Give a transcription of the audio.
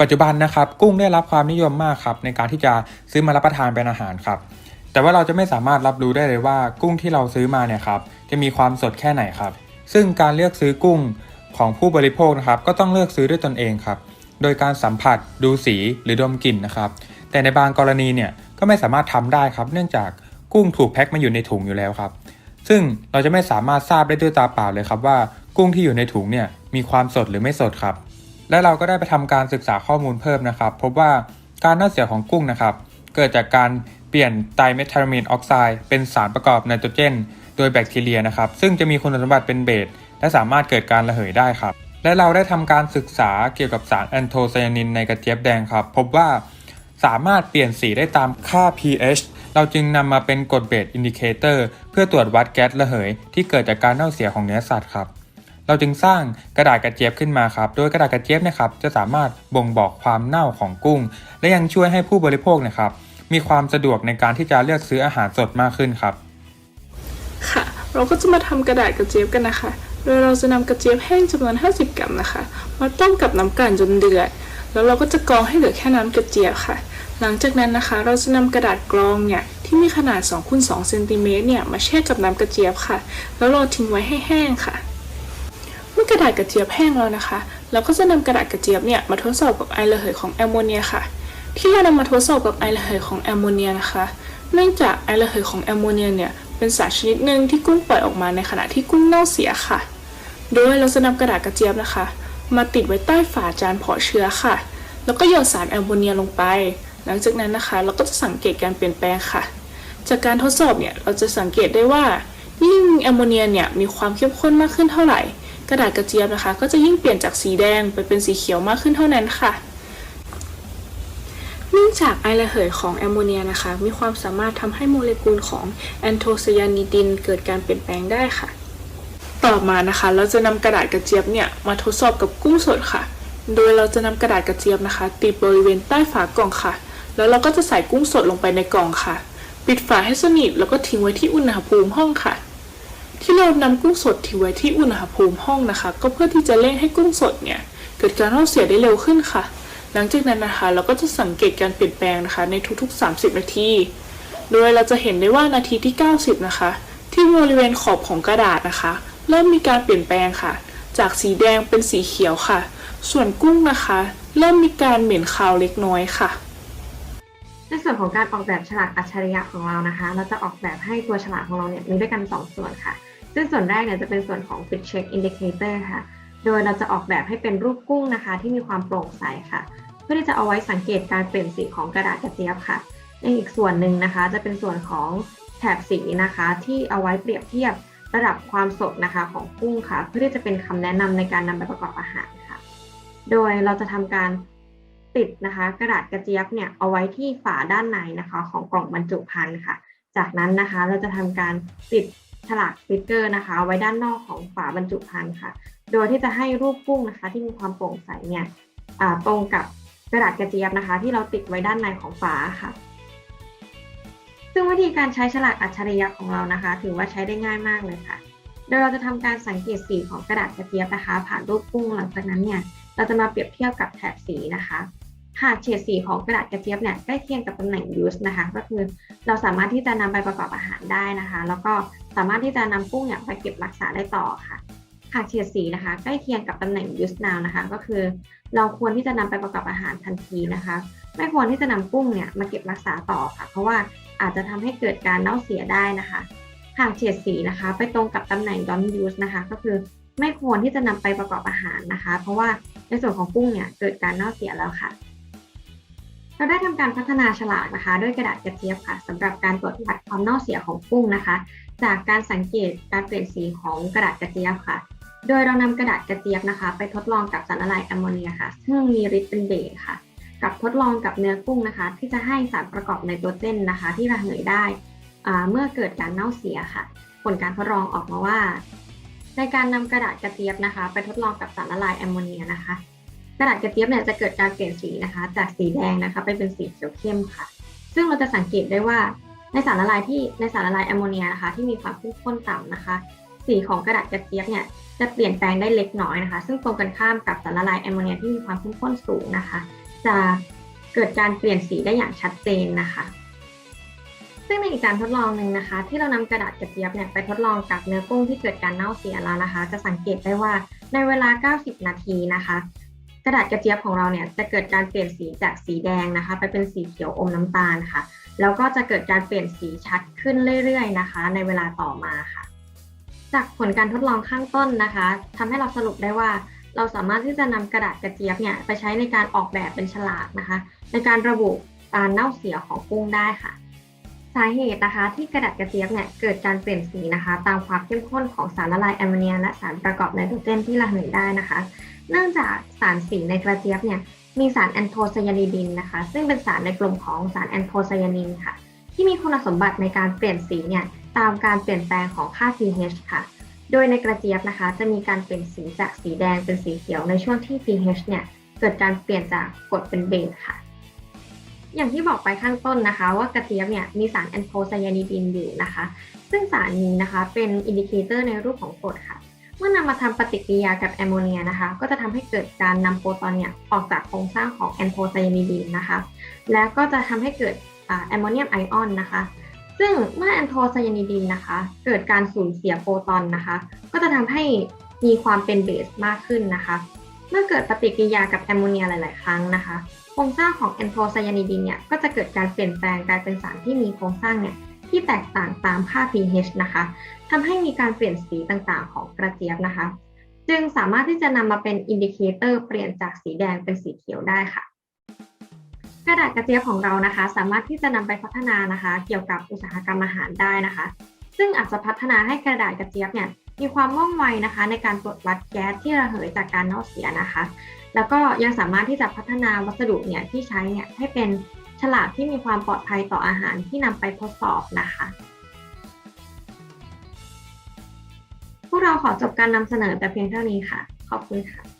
ปัจจุบันนะครับกุ้งได้รับความนิยมมากครับในการที่จะซื้อมารับประทานเป็นอาหารครับ แต่ว่าเราจะไม่สามารถรับรู้ได้เลยว่ากุ้งที่เราซื้อมาเนี่ยครับจะมีความสดแค่ไหนครับ ซึ่งการเลือกซื้อกุ้งของผู้บริโภคนะครับก็ต้องเลือกซื้อด้วยตนเองครับ โดยการสัมผัสดูสีหรือดมกลิ่นนะครับ แต่ในบางกรณีเนี่ยก็ไม่สามารถทำได้ครับ เนื่องจากกุ้งถูกแพ็คมาอยู่ในถุงอยู่แล้วครับ ซึ่งเราจะไม่สามารถทราบได้ด้วยตาเปล่าเลยครับว่า กุ้งที่อยู่ในถุงเนี่ยมีความสดหรือไม่สดครับ และเราก็ได้ไปทำการศึกษาข้อมูลเพิ่มนะครับ พบว่าการเน่าเสียของกุ้งนะครับ เกิดจากการเปลี่ยนไตรเมทามีนออกไซด์เป็นสารประกอบไนโตรเจน โดยแบคทีเรียนะครับ ซึ่งจะมีคุณสมบัติเป็นเบสและสามารถเกิดการระเหยได้ครับ และเราได้ทำการศึกษาเกี่ยวกับสารแอนโทไซยานินในกระเจี๊ยบแดงครับ พบว่าสามารถเปลี่ยนสีได้ตามค่า pH เราจึงนำมาเป็นกฎเบสอินดิเคเตอร์เพื่อตรวจวัดแก๊สระเหย ที่เกิดจากการเน่าเสียของเนื้อสัตว์ครับ เราจึงสร้างกระดาษกระเจี๊ยบขึ้นมาครับ โดยกระดาษกระเจี๊ยบเนะครับจะสามารถบ่งบอกความเน่าของกุ้ง และยังช่วยให้ผู้บริโภคนะครับ มีความสะดวกในการที่จะเลือกซื้ออาหารสดมากขึ้นครับ ค่ะ เราก็จะมาทำกระดาษกระเจี๊ยบกันนะคะ โดยเราจะนำกระเจี๊ยบแห้งจำนวน 50 กรัมนะคะ มาต้มกับน้ำกลั่นจนเดือด แล้วเราก็จะกรองให้เหลือแค่น้ำกระเจี๊ยบค่ะ หลังจากนั้นนะคะ เราจะนำกระดาษกรองเนี่ยที่มีขนาด2คูณ2เซนติเมตรเนี่ยมาแช่กับน้ำกระเจี๊ยบค่ะ แล้วเราทิ้งไว้ให้แห้งค่ะ มื่อกระดาษกระเจี๊ยบแห้งแล้วนะคะ เราก็จะนำกระดาษกระเจี๊ยบเนี่ยมาทดสอบกับไอระเหยของแอมโมเนียค่ะ ที่เรานำมาทดสอบกับไอระเหยของแอมโมเนียนะคะ เนื่องจากไอระเหยของแอมโมเนียเนี่ยเป็นสารชนิดหนึ่งที่กุ้งปล่อยออกมาในขณะที่กุ้งเน่าเสียค่ะ โดยเราจะนำกระดาษกระเจี๊ยบนะคะ มาติดไว้ใต้ฝาจานเพาะเชื้อค่ะ แล้วก็หยดสารแอมโมเนียลงไป หลังจากนั้นนะคะ เราก็จะสังเกตการเปลี่ยนแปลงค่ะ จากการทดสอบเนี่ยเราจะสังเกตได้ว่ายิ่งแอมโมเนียเนี่ยมีความเข้มข้นมากขึ้นเท่าไหร่ กระดาษกระเจี๊ยบนะคะ ก็จะยิ่งเปลี่ยนจากสีแดงไปเป็นสีเขียวมากขึ้นเท่านั้นค่ะเนื่องจากไอระเหยของแอมโมเนียนะคะ มีความสามารถทำให้โมเลกุลของแอนโทไซยานิดินเกิดการเปลี่ยนแปลงได้ค่ะ ต่อมานะคะ เราจะนำกระดาษกระเจี๊ยบเนี่ยมาทดสอบกับกุ้งสดค่ะ โดยเราจะนำกระดาษกระเจี๊ยบนะคะ ติดบริเวณใต้ฝากล่องค่ะ แล้วเราก็จะใส่กุ้งสดลงไปในกล่องค่ะ ปิดฝาให้สนิทแล้วก็ทิ้งไว้ที่อุณหภูมิห้องค่ะ ที่เรานำกุ้งสดทิ้งไว้ที่อุณหภูมิห้องนะคะ ก็เพื่อที่จะเร่งให้กุ้งสดเนี่ยเกิดการเน่าเสียได้เร็วขึ้นค่ะ หลังจากนั้นนะคะ เราก็จะสังเกตการเปลี่ยนแปลงนะคะ ในทุกๆ 30 นาที โดยเราจะเห็นได้ว่านาทีที่ 90 นะคะ ที่บริเวณขอบของกระดาษนะคะ เริ่มมีการเปลี่ยนแปลงค่ะ จากสีแดงเป็นสีเขียวค่ะ ส่วนกุ้งนะคะ เริ่มมีการเหม็นคาวเล็กน้อยค่ะในส่วนของการออกแบบฉลากอัจฉริยะของเรานะคะ เราจะออกแบบให้ตัวฉลากของเราเนี่ยมีด้วยกัน 2 ส่วนค่ะ ซึ่งส่วนแรกเนี่ยจะเป็นส่วนของ Fit Check Indicator ค่ะ โดยเราจะออกแบบให้เป็นรูปกุ้งนะคะ ที่มีความโปร่งใสค่ะ เพื่อที่จะเอาไว้สังเกตการเปลี่ยนสีของกระดาษกระเจี๊ยบค่ะในอีกส่วนหนึ่งนะคะ จะเป็นส่วนของแถบสีนะคะ ที่เอาไว้เปรียบเทียบระดับความสดนะคะของกุ้งค่ะ เพื่อที่จะเป็นคำแนะนำในการนำไปประกอบอาหารค่ะ โดยเราจะทำการติดนะคะ กระดาษกระเจี๊ยบเนี่ยเอาไว้ที่ฝาด้านในนะคะ ของกล่องบรรจุภัณฑ์ค่ะ จากนั้นนะคะเราจะทำการติด ฉลากสติกเกอร์นะคะ ไว้ด้านนอกของฝาบรรจุภัณฑ์ค่ะ โดยที่จะให้รูปกุ้งนะคะ ที่มีความโปร่งใสเนี่ยตรงกับกระดาษกระเจี๊ยบนะคะ ที่เราติดไว้ด้านในของฝาค่ะ ซึ่งวิธีการใช้ฉลากอัจฉริยะของเรานะคะ ถือว่าใช้ได้ง่ายมากเลยค่ะ โดยเราจะทำการสังเกตสีของกระดาษกระเจี๊ยบนะคะ ผ่านรูปกุ้งหลังจากนั้นเนี่ยเราจะมาเปรียบเทียบกับแถบสีนะคะหากเฉดสีของกระดาษกระเจี๊ยบเนี่ยใกล้เคียงกับตำแหน่ง use นะคะ ก็คือเราสามารถที่จะนำไปประกอบอาหารได้นะคะ แล้วก็ สามารถที่จะนำกุ้งเนี่ยไปเก็บรักษาได้ต่อค่ะหากเฉียดสีนะคะ ใกล้เคียงกับตำแหน่ง use now นะคะ ก็คือ เราควรที่จะนำไปประกอบอาหารทันทีนะคะ ไม่ควรที่จะนำกุ้งเนี่ยมาเก็บรักษาต่อค่ะ เพราะว่าอาจจะทำให้เกิดการเน่าเสียได้นะคะหากเฉียดสีนะคะ ไปตรงกับตำแหน่ง don't use นะคะ ก็คือไม่ควรที่จะนำไปประกอบอาหารนะคะ เพราะว่าในส่วนของกุ้งเนี่ยเกิดการเน่าเสียแล้วค่ะ เราได้ทำการพัฒนาฉลากนะคะ ด้วยกระดาษกระเจี๊ยบค่ะสำหรับการตรวจวัดความเน่าเสียของกุ้งนะคะ จากการสังเกตการเปลี่ยนสีของกระดาษกระเจี๊ยบค่ะ โดยเรานำกระดาษกระเจี๊ยบนะคะ ไปทดลองกับสารละลายแอมโมเนียค่ะ ซึ่งมีฤทธิ์เป็นเบสค่ะ กับทดลองกับเนื้อกุ้งนะคะ ที่จะให้สารประกอบไนโตรเจนนะคะ ที่ระเหยได้เมื่อเกิดการเน่าเสียค่ะ ผลการทดลองออกมาว่า ในการนำกระดาษกระเจี๊ยบนะคะ ไปทดลองกับสารละลายแอมโมเนียนะคะ กระดาษกระเจี๊ยบเนี่ยจะเกิดการเปลี่ยนสีนะคะ จากสีแดงนะคะไปเป็นสีเขียวเข้มค่ะ ซึ่งเราจะสังเกตได้ว่าในสารละลายที่ในสารละลายแอมโมเนียนะคะที่มีความเข้มข้นต่ำนะคะ สีของกระดาษกระเจี๊ยบเนี่ยจะเปลี่ยนแปลงได้เล็กน้อยนะคะ ซึ่งตรงกันข้ามกับสารละลายแอมโมเนียที่มีความเข้มข้นสูงนะคะ จะเกิดการเปลี่ยนสีได้อย่างชัดเจนนะคะซึ่งในอีกการทดลองหนึ่งนะคะ ที่เรานำกระดาษกระเจี๊ยบเนี่ยไปทดลองกับเนื้อกุ้งที่เกิดการเน่าเสียแล้วนะคะ จะสังเกตได้ว่าในเวลา 90 นาทีนะคะ ระดาษกระเจี๊ยบของเราเนี่ยจะเกิดการเปลี่ยนสีจากสีแดงนะคะ ไปเป็นสีเขียวอมน้ำตาลค่ะ แล้วก็จะเกิดการเปลี่ยนสีชัดขึ้นเรื่อยๆนะคะ ในเวลาต่อมาค่ะ จากผลการทดลองข้างต้นนะคะทำให้เราสรุปได้ว่าเราสามารถที่จะนำกระดาษกระเจี๊ยบเนี่ยไปใช้ในการออกแบบเป็นฉลากนะคะ ในการระบุการเน่าเสียของกุ้งได้ค่ะ สาเหตุนะคะที่กระดาษกระเจี๊ยบเนี่ยเกิดการเปลี่ยนสีนะคะ ตามความเข้มข้นของสารละลายแอมโมเนีย และสารประกอบไนโตรเจนที่ระเหยได้นะคะ เนื่องจากสารสีในกระเจี๊ยบเนี่ยมีสารแอนโทไซยานิดินนะคะ ซึ่งเป็นสารในกลุ่มของสารแอนโทไซยานินค่ะ ที่มีคุณสมบัติในการเปลี่ยนสีเนี่ยตามการเปลี่ยนแปลงของค่า pH ค่ะ โดยในกระเจี๊ยบนะคะ จะมีการเปลี่ยนสีจากสีแดงเป็นสีเขียวในช่วงที่ pH เนี่ยเกิดการเปลี่ยนจากกรดเป็นเบสค่ะ อย่างที่บอกไปข้างต้นนะคะ ว่ากระเจี๊ยบเนี่ยมีสารแอนโทไซยานิดินอยู่นะคะ ซึ่งสารนี้นะคะเป็นอินดิเคเตอร์ในรูปของกรดค่ะ เมื่อนำมาทำปฏิกิริยากับแอมโมเนียนะคะ ก็จะทำให้เกิดการนำโปรตอนเนี่ยออกจากโครงสร้างของแอนโทไซยานิดินนะคะ แล้วก็จะทำให้เกิดแอมโมเนียมไอออนนะคะ ซึ่งเมื่อแอนโทไซยานิดินนะคะ เกิดการสูญเสียโปรตอนนะคะ ก็จะทำให้มีความเป็นเบสมากขึ้นนะคะ เมื่อเกิดปฏิกิริยากับแอมโมเนียหลาย ๆ ครั้งนะคะ โครงสร้างของแอนโทไซยานิดินเนี่ยก็จะเกิดการเปลี่ยนแปลงกลายเป็นสารที่มีโครงสร้างเนี่ย ที่แตกต่างตามค่า pH นะคะทำให้มีการเปลี่ยนสีต่างๆ ของกระเจี๊ยบนะคะ จึงสามารถที่จะนำมาเป็นอินดิเคเตอร์เปลี่ยนจากสีแดงเป็นสีเขียวได้ค่ะกระดาษกระเจี๊ยบของเรานะคะ สามารถที่จะนำไปพัฒนานะคะ เกี่ยวกับอุตสาหกรรมอาหารได้นะคะ ซึ่งอาจจะพัฒนาให้กระดาษกระเจี๊ยบเนี่ยมีความว่องไวนะคะ ในการตรวจวัดแก๊สที่ระเหยจากการเน่าเสียนะคะ แล้วก็ยังสามารถที่จะพัฒนาวัสดุเนี่ยที่ใช้เนี่ยให้เป็น ฉลากที่มีความปลอดภัยต่ออาหารที่นำไปทดสอบนะคะ พวกเราขอจบการนำเสนอแต่เพียงเท่านี้ค่ะ ขอบคุณค่ะ